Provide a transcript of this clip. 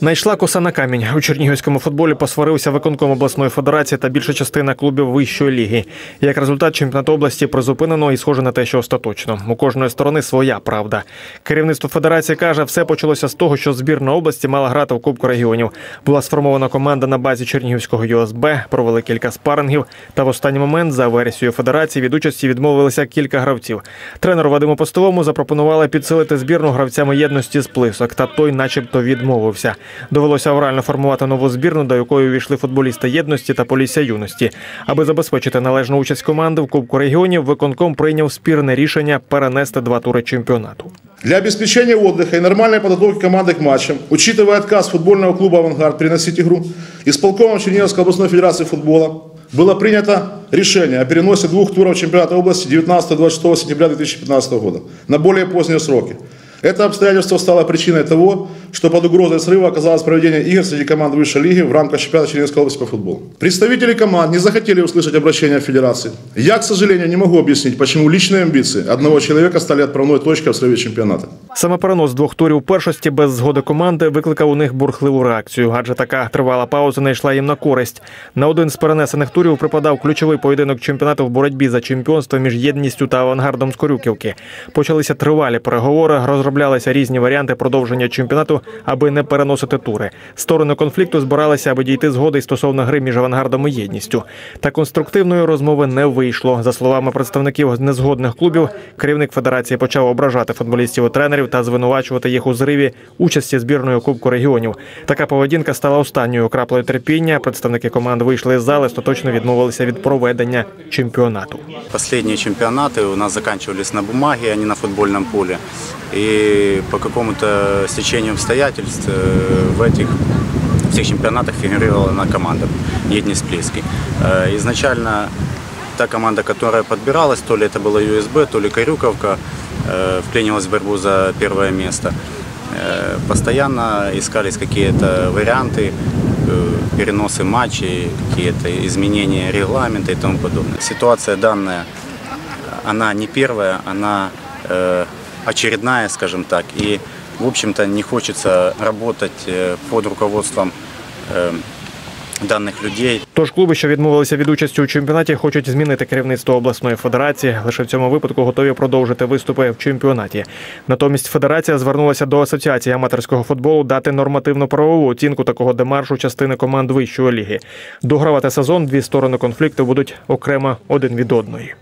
Найшла коса на камінь. У чернігівському футболі посварився виконком обласної федерації та більша частина клубів вищої ліги. Як результат, чемпіонат області призупинено і схоже на те, що остаточно. У кожної сторони своя правда. Керівництво федерації каже, все почалося з того, що збірна області мала грати в Кубку регіонів. Була сформована команда на базі Чернігівського ЮСБ, провели кілька спарингів. Та в останній момент, за версією федерації, від участі відмовилися кілька гравців. Тренеру Вадиму Постовому запропонували підсилити збірну гравцями єдності з плисок, та той, начебто, відмовився. Довелося аврально формувати нову збірну, до якої увійшли футболісти єдності та полісся юності. Аби забезпечити належну участь команди в Кубку регіонів, виконком прийняв спірне рішення перенести два тури чемпіонату. Для обеспечения отдыха и нормальной подготовки команды к матчам, учитывая отказ футбольного клуба «Авангард» переносить игру, исполкомом Черниговской областной федерации футбола было принято решение о переносе двух туров чемпионата области 19-26 сентября 2015 года на более поздние сроки. Это обстоятельство стало причиной того, что под угрозой срыва оказалось проведение игр среди команд высшей лиги в рамках чемпионата Черниговской области по футболу. Представители команд не захотели услышать обращение Федерации. Я, к сожалению, не могу объяснить, почему личные амбиции одного человека стали отправной точкой в срыве чемпионата. Саме перенос двох турів першості без згоди команди викликав у них бурхливу реакцію, адже така тривала пауза не йшла їм на користь. На один з перенесених турів припадав ключовий поєдинок чемпіонату в боротьбі за чемпіонство між єдністю та авангардом з Корюківки. Почалися тривалі переговори, розроблялися різні варіанти продовження чемпіонату, аби не переносити тури. Сторони конфлікту збиралися, аби дійти згоди стосовно гри між авангардом і єдністю. Та конструктивної розмови не вийшло. За словами представників незгодних клубів, керівник федерації почав ображати футболістів і тренерів та звинувачувати їх у зриві участі збірної Кубку регіонів. Така поведінка стала останньою краплею терпіння. Представники команд вийшли з зали, остаточно відмовилися від проведення чемпіонату. Последние чемпионаты у нас заканчивались на бумаге, а не на футбольном поле. По какому-то стечению обстоятельств э, в этих всех чемпионатах фигурировала одна команда Еднис Плески. Э, Изначально та команда, которая подбиралась, то ли это была ЮСБ, то ли Карюковка, э, вклинилась в борьбу за первое место. Постоянно искались какие-то варианты, переносы матчей, какие-то изменения регламента и тому подобное. Ситуация данная, она не первая, она очередная, скажем так, и, в общем-то, не хочется работать э, под руководством э, данных людей. Тож клуби, що відмовилися від участі у чемпіонаті, хочуть змінити керівництво обласної федерації. Лише в цьому випадку готові продовжити виступи в чемпіонаті. Натомість федерація звернулася до асоціації аматорського футболу дати нормативно-правову оцінку такого демаршу частини команд вищої ліги. Догравати сезон дві сторони конфлікту будуть окремо один від одної.